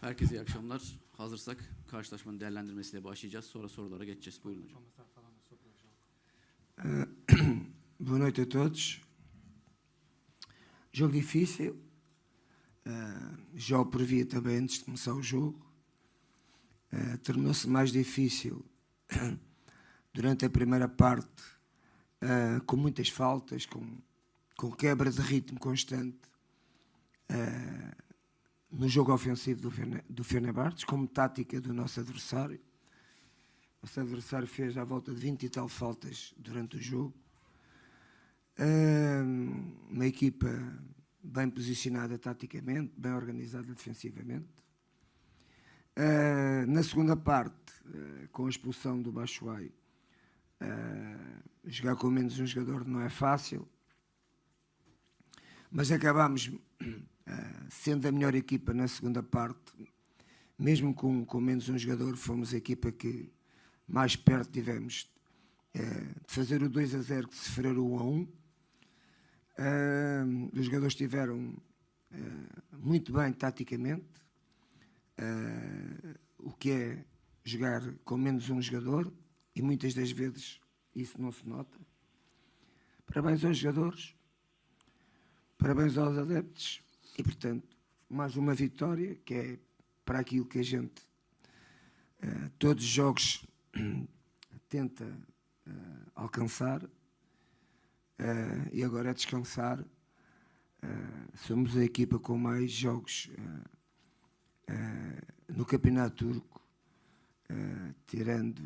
Herkese iyi akşamlar. Hazırsak karşılaşmanın değerlendirmesiyle başlayacağız. Sonra sorulara geçeceğiz. Buyurun hocam. Boa noite a todos. Jogo difícil. Eh, já o previa também antes de começar o jogo. Eh, Tornou-se mais difícil durante a primeira parte, eh, com muitas faltas, com, com quebra de ritmo constante eh, no jogo ofensivo do, Fene- do Fenerbahçe, como tática do nosso adversário. Nosso adversário fez à volta de 20 e tal faltas durante o jogo. Uma equipa bem posicionada taticamente, bem organizada defensivamente. Ah, na segunda parte, ah, com a expulsão do Baixuai, ah, jogar com menos um jogador não é fácil, mas acabámos sendo a melhor equipa na segunda parte, mesmo com, com menos um jogador, fomos a equipa que mais perto tivemos eh, de fazer o 2 a 0 que sofrer o 1 a 1. Ah, os jogadores estiveram ah, muito bem taticamente, ah, o que é jogar com menos um jogador, e muitas das vezes isso não se nota. Parabéns aos jogadores, parabéns aos adeptos, e portanto, mais uma vitória que é para aquilo que a gente, ah, todos os jogos, tenta ah, alcançar. Eh, e agora é descansar. Somos a equipa com mais jogos no Campeonato Turco, tirando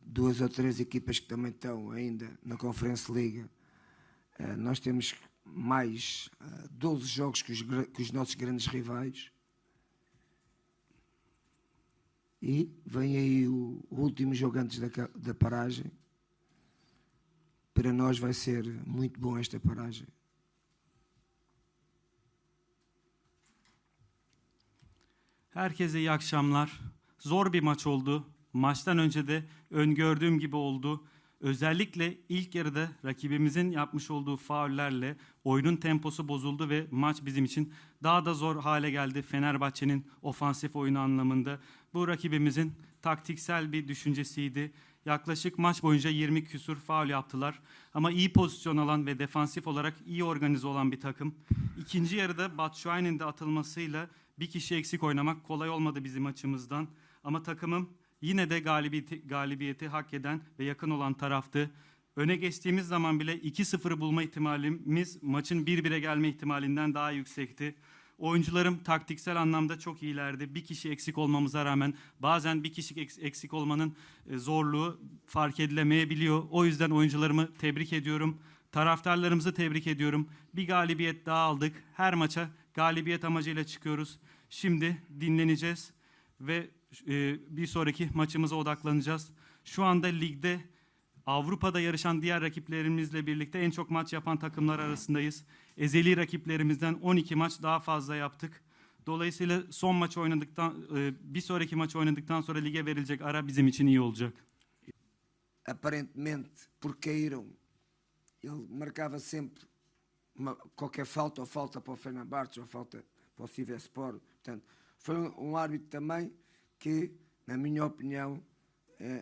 duas ou três equipas que também estão ainda na Conferência Liga. Nós temos mais eh, 12 jogos que os, que os nossos grandes rivais. E vem aí o, o último jogo antes da, da paragem. Para nós vai ser muito bom esta paragem. Herkese iyi akşamlar. Zor bir maç oldu. Maçtan önce de öngördüğüm gibi oldu. Özellikle ilk yarıda rakibimizin yapmış olduğu faullerle oyunun temposu bozuldu ve maç bizim için daha da zor hale geldi Fenerbahçe'nin ofansif oyunu anlamında. Bu rakibimizin taktiksel bir düşüncesiydi. Yaklaşık maç boyunca 20 küsur faul yaptılar. Ama iyi pozisyon alan ve defansif olarak iyi organize olan bir takım. İkinci yarıda Batshuayi'nin de atılmasıyla bir kişi eksik oynamak kolay olmadı bizim açımızdan. Ama takımım yine de galibiyeti, galibiyeti hak eden ve yakın olan taraftı. Öne geçtiğimiz zaman bile 2-0'ı bulma ihtimalimiz maçın 1-1'e gelme ihtimalinden daha yüksekti. Oyuncularım taktiksel anlamda çok iyilerdi. Bir kişi eksik olmamıza rağmen bazen bir kişi eks- eksik olmanın e, zorluğu fark edilemeyebiliyor. O yüzden oyuncularımı tebrik ediyorum. Taraftarlarımızı tebrik ediyorum. Bir galibiyet daha aldık. Her maça galibiyet amacıyla çıkıyoruz. Şimdi dinleneceğiz ve bir sonraki maçımıza odaklanacağız. Şu anda ligde Avrupa'da yarışan diğer rakiplerimizle birlikte en çok maç yapan takımlar arasındayız. Ezeli rakiplerimizden 12 maç daha fazla yaptık. Dolayısıyla son maç oynadıktan, e, bir sonraki maç oynadıktan sonra lige verilecek ara bizim için iyi olacak. Aparentemente, porque caíram, ele marcava sempre uma- qualquer falta, ou falta para o Fenerbahçe, ou falta para o Sivespor. Portanto, foi um, um árbitro também que, na minha opinião,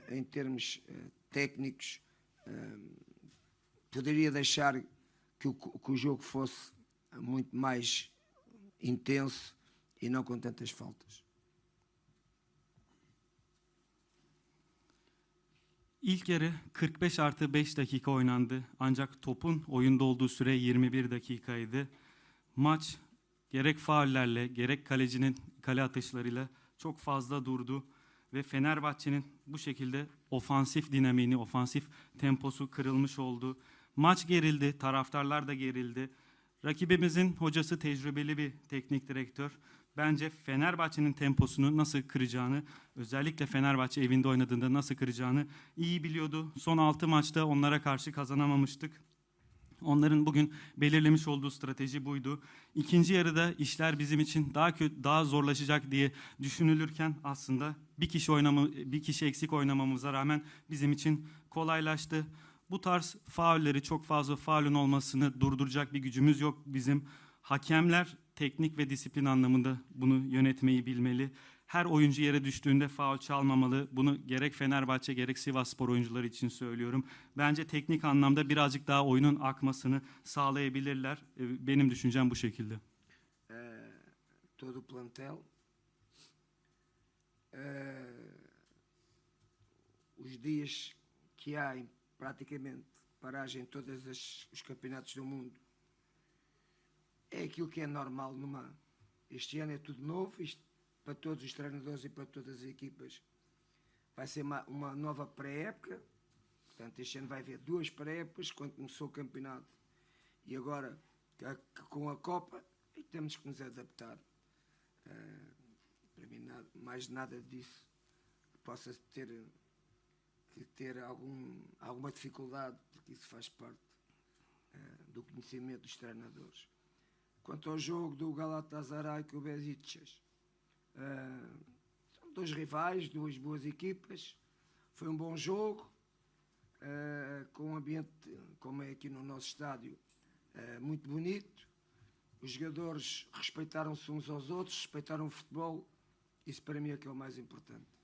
em termos técnicos, poderia deixar que o, que o jogo fosse muito mais intenso e não com tantas faltas. İlk yarı 45 artı 5 dakika oynandı. Ancak topun oyunda olduğu süre 21 dakikaydı. Maç gerek faullerle gerek kalecinin kale atışlarıyla çok fazla durdu. Ve Fenerbahçe'nin bu şekilde ofansif dinamiğini, ofansif temposu kırılmış oldu. Maç gerildi, taraftarlar da gerildi. Rakibimizin hocası tecrübeli bir teknik direktör. Bence Fenerbahçe'nin temposunu nasıl kıracağını, özellikle Fenerbahçe evinde oynadığında nasıl kıracağını iyi biliyordu. Son 6 maçta onlara karşı kazanamamıştık. Onların bugün belirlemiş olduğu strateji buydu. İkinci yarıda işler bizim için daha kötü, daha zorlaşacak diye düşünülürken aslında bir kişi oynama, bir kişi eksik oynamamıza rağmen bizim için kolaylaştı. Bu tarz faulleri çok fazla faulün olmasını durduracak bir gücümüz yok bizim. Hakemler teknik ve disiplin anlamında bunu yönetmeyi bilmeli. Her oyuncu yere düştüğünde faul çalmamalı. Bunu gerek Fenerbahçe gerek Sivasspor oyuncuları için söylüyorum. Bence teknik anlamda birazcık daha oyunun akmasını sağlayabilirler. E, Benim düşüncem bu şekilde. eh, todo o plantel. Eh, os dias que há em praticamente paragem em todos as- os campeonatos do mundo é aquilo que é normal numa. Este ano é tudo novo, isto para todos os treinadores e para todas as equipas. Vai ser uma, uma nova pré-época. Portanto, este ano vai haver duas pré-épocas quando começou o campeonato e agora com a Copa e temos que nos adaptar. Eh, para mim, nada- mais nada disso possa ter, que ter algum, alguma dificuldade, porque isso faz parte eh, do conhecimento dos treinadores. Quanto ao jogo do Galatasaray com o Besiktas, são dois rivais, duas boas equipas. Foi um bom jogo, eh, com um ambiente, como é aqui no nosso estádio, eh, muito bonito. Os jogadores respeitaram-se uns aos outros, respeitaram o futebol. Isso para mim é que é o mais importante.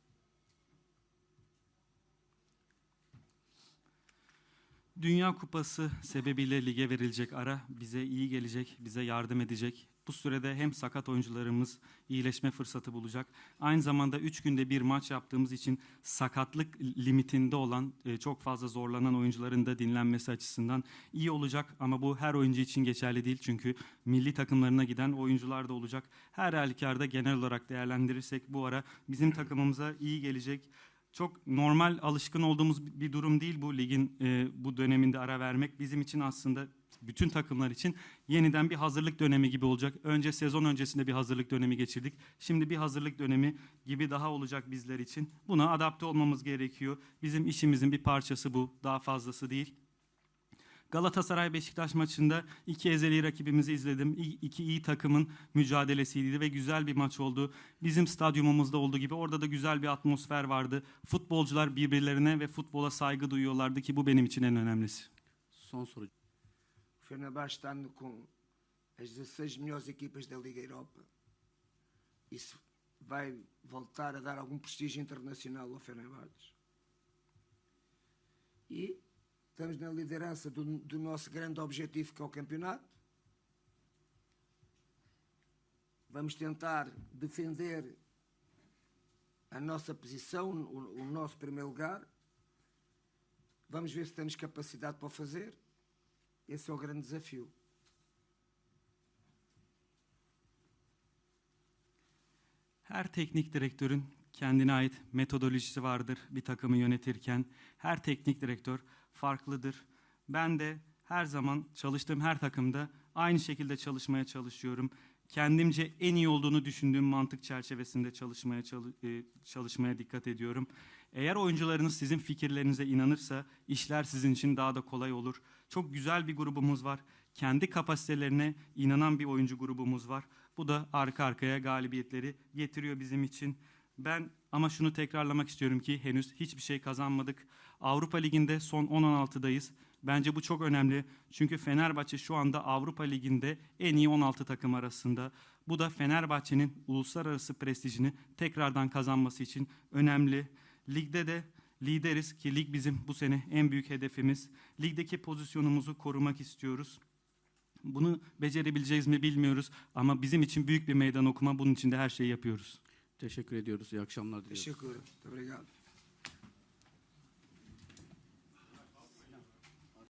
Dünya Kupası sebebiyle lige verilecek ara bize iyi gelecek, bize yardım edecek. Bu sürede hem sakat oyuncularımız iyileşme fırsatı bulacak. Aynı zamanda 3 günde bir maç yaptığımız için sakatlık limitinde olan e, çok fazla zorlanan oyuncuların da dinlenmesi açısından iyi olacak. Ama bu her oyuncu için geçerli değil. Çünkü milli takımlarına giden oyuncular da olacak. Her halükarda genel olarak değerlendirirsek bu ara bizim takımımıza iyi gelecek. Çok normal alışkın olduğumuz bir durum değil bu ligin e, bu döneminde ara vermek. Bizim için aslında bütün takımlar için yeniden bir hazırlık dönemi gibi olacak. Önce sezon öncesinde bir hazırlık dönemi geçirdik. Şimdi bir hazırlık dönemi gibi daha olacak bizler için. Buna adapte olmamız gerekiyor. Bizim işimizin bir parçası bu. Daha fazlası değil. Galatasaray Beşiktaş maçında iki ezeli rakibimizi izledim. İki iyi takımın mücadelesiydi ve güzel bir maç oldu. Bizim stadyumumuzda olduğu gibi orada da güzel bir atmosfer vardı. Futbolcular birbirlerine ve futbola saygı duyuyorlardı ki bu benim için en önemlisi. Son soru. Fenerbahçe está com as 16 melhores equipas da Liga Europa. Isso vai voltar a dar algum prestígio internacional ao Fenerbahçe. E estamos na liderança do, do nosso grande objetivo, que é o campeonato. Vamos tentar defender a nossa posição, o, o nosso primeiro lugar. Vamos ver se temos capacidade para o fazer. Esse é o grande desafio. Her teknik direktörün kendine ait metodolojisi vardır bir takımı yönetirken. Her teknik direktör farklıdır. Ben de her zaman çalıştığım her takımda aynı şekilde çalışmaya çalışıyorum. Kendimce en iyi olduğunu düşündüğüm mantık çerçevesinde çalışmaya çalı- e, çalışmaya dikkat ediyorum. Eğer oyuncularınız sizin fikirlerinize inanırsa işler sizin için daha da kolay olur. Çok güzel bir grubumuz var. Kendi kapasitelerine inanan bir oyuncu grubumuz var. Bu da arka arkaya galibiyetleri getiriyor bizim için. Ben ama şunu tekrarlamak istiyorum ki henüz hiçbir şey kazanmadık. Avrupa Ligi'nde son 16'dayız. Bence bu çok önemli. Çünkü Fenerbahçe şu anda Avrupa Ligi'nde en iyi 16 takım arasında. Bu da Fenerbahçe'nin uluslararası prestijini tekrardan kazanması için önemli. Ligde de lideriz ki lig bizim bu sene en büyük hedefimiz. Ligdeki pozisyonumuzu korumak istiyoruz. Bunu becerebileceğiz mi bilmiyoruz ama bizim için büyük bir meydan okuma. Bunun için de her şeyi yapıyoruz. Teşekkür ediyoruz. İyi akşamlar diliyoruz. Teşekkür. Muito obrigado.